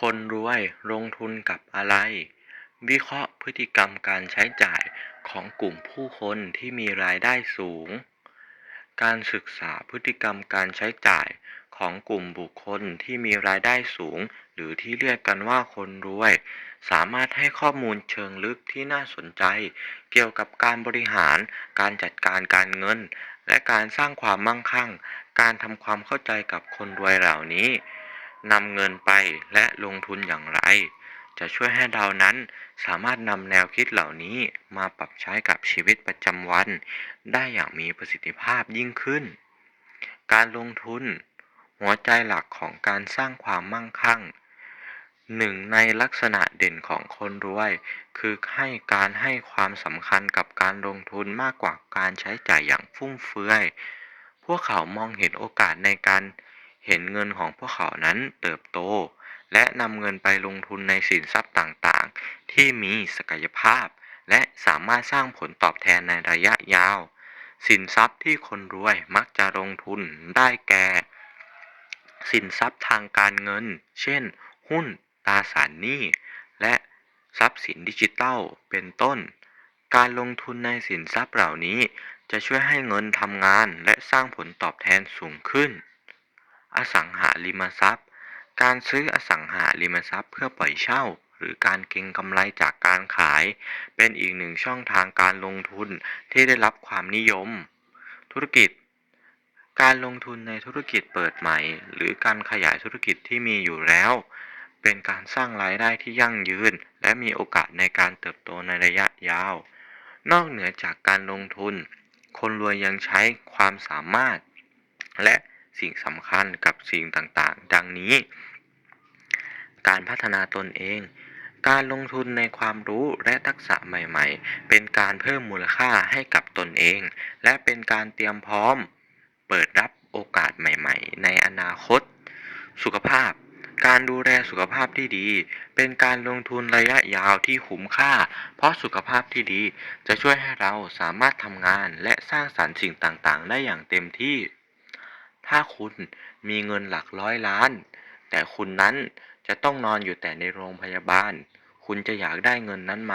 คนรวยลงทุนกับอะไร วิเคราะห์พฤติกรรมการใช้จ่ายของกลุ่มผู้คนที่มีรายได้สูง การศึกษาพฤติกรรมการใช้จ่ายของกลุ่มบุคคลที่มีรายได้สูง หรือที่เรียกกันว่าคนรวย สามารถให้ข้อมูลเชิงลึกที่น่าสนใจ เกี่ยวกับการบริหาร การจัดการการเงิน และการสร้างความมั่งคั่ง การทำความเข้าใจกับคนรวยเหล่านี้ นำเงินไปและลงทุนอย่างไร จะช่วยให้เรานั้นสามารถนำแนวคิดเหล่านี้มาปรับใช้กับชีวิตประจำวัน ได้อย่างมีประสิทธิภาพยิ่งขึ้น การลงทุน หัวใจหลักของการสร้างความมั่งคั่งหนึ่งในลักษณะเด่นของคนรวย คือให้การให้ความสำคัญกับการลงทุนมากกว่าการใช้จ่ายอย่างฟุ่มเฟือย พวกเขามองเห็นโอกาสในการ เห็นเงินของพวกเขานั้นเติบโต และนำเงินไปลงทุนในสินทรัพย์ต่างๆ ที่มีศักยภาพ และสามารถสร้างผลตอบแทนในระยะยาว สินทรัพย์ที่คนรวยมักจะลงทุนได้แก่ สินทรัพย์ทางการเงิน เช่น หุ้นตราสารหนี้ และทรัพย์สินดิจิทัล เป็นต้น การลงทุนในสินทรัพย์เหล่านี้จะช่วยให้เงินทำงานและสร้างผลตอบแทนสูงขึ้น อสังหาริมทรัพย์ การซื้ออสังหาริมทรัพย์เพื่อปล่อยเช่า หรือการเก็งกำไรจากการขาย เป็นอีกหนึ่งช่องทางการลงทุนที่ได้รับความนิยม ธุรกิจ การลงทุนในธุรกิจเปิดใหม่ หรือการขยายธุรกิจที่มีอยู่แล้ว เป็นการสร้างรายได้ที่ยั่งยืน และมีโอกาสในการเติบโตในระยะยาว นอกเหนือจากการลงทุน คนรวยยังใช้ความสามารถ และ สิ่งสำคัญกับสิ่งต่างๆ ดังนี้ การพัฒนาตนเอง การลงทุนในความรู้และทักษะใหม่ๆ เป็นการเพิ่มมูลค่าให้กับตนเอง และเป็นการเตรียมพร้อม เปิดรับโอกาสใหม่ๆ ในอนาคต สุขภาพการดูแลสุขภาพที่ดี เป็นการลงทุนระยะยาวที่คุ้มค่า เพราะสุขภาพที่ดีจะช่วยให้เราสามารถทำงานและสร้างสรรค์สิ่งต่างๆ ได้อย่างเต็มที่ ถ้าคุณมีเงินหลักร้อยล้าน แต่คุณนั้นจะต้องนอนอยู่แต่ในโรงพยาบาล คุณจะอยากได้เงินนั้นไหม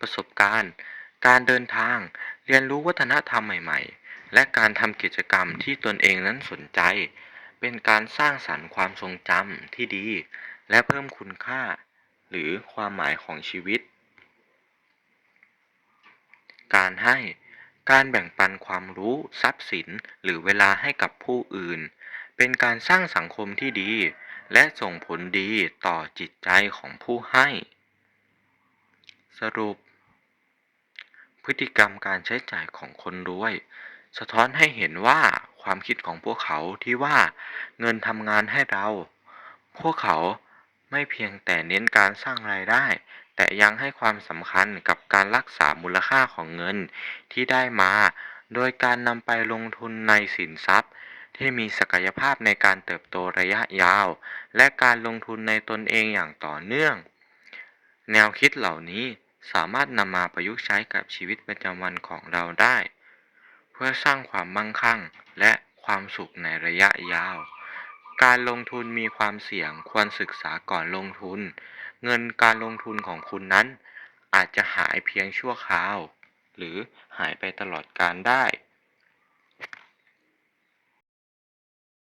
ประสบการณ์ การเดินทาง เรียนรู้วัฒนธรรมใหม่ ๆ และการทำกิจกรรมที่ตนเองนั้นสนใจ เป็นการสร้างสรรค์ความทรงจำที่ดี และเพิ่มคุณค่า หรือความหมายของชีวิต การให้ การแบ่งปันความรู้ ทรัพย์สิน หรือเวลาให้กับผู้อื่น เป็นการสร้างสังคมที่ดี และส่งผลดีต่อจิตใจของผู้ให้ สรุป พฤติกรรมการใช้จ่ายของคนรวย สะท้อนให้เห็นว่าความคิดของพวกเขาที่ว่าเงินทำงานให้เรา พวกเขาไม่เพียงแต่เน้นการสร้างรายได้ แต่ยังให้ความสำคัญกับการรักษามูลค่าของเงินที่ได้มา โดยการนำไปลงทุนในสินทรัพย์ ที่มีศักยภาพในการเติบโตระยะยาว และการลงทุนในตนเองอย่างต่อเนื่อง แนวคิดเหล่านี้สามารถนำมาประยุกต์ใช้กับชีวิตประจำวันของเราได้ เพื่อสร้างความมั่งคั่งและความสุขในระยะยาว การลงทุนมีความเสี่ยงควรศึกษาก่อนลงทุน เงินการลงทุนของคุณนั้น อาจจะหายเพียงชั่วคราว หรือหายไปตลอดกาลได้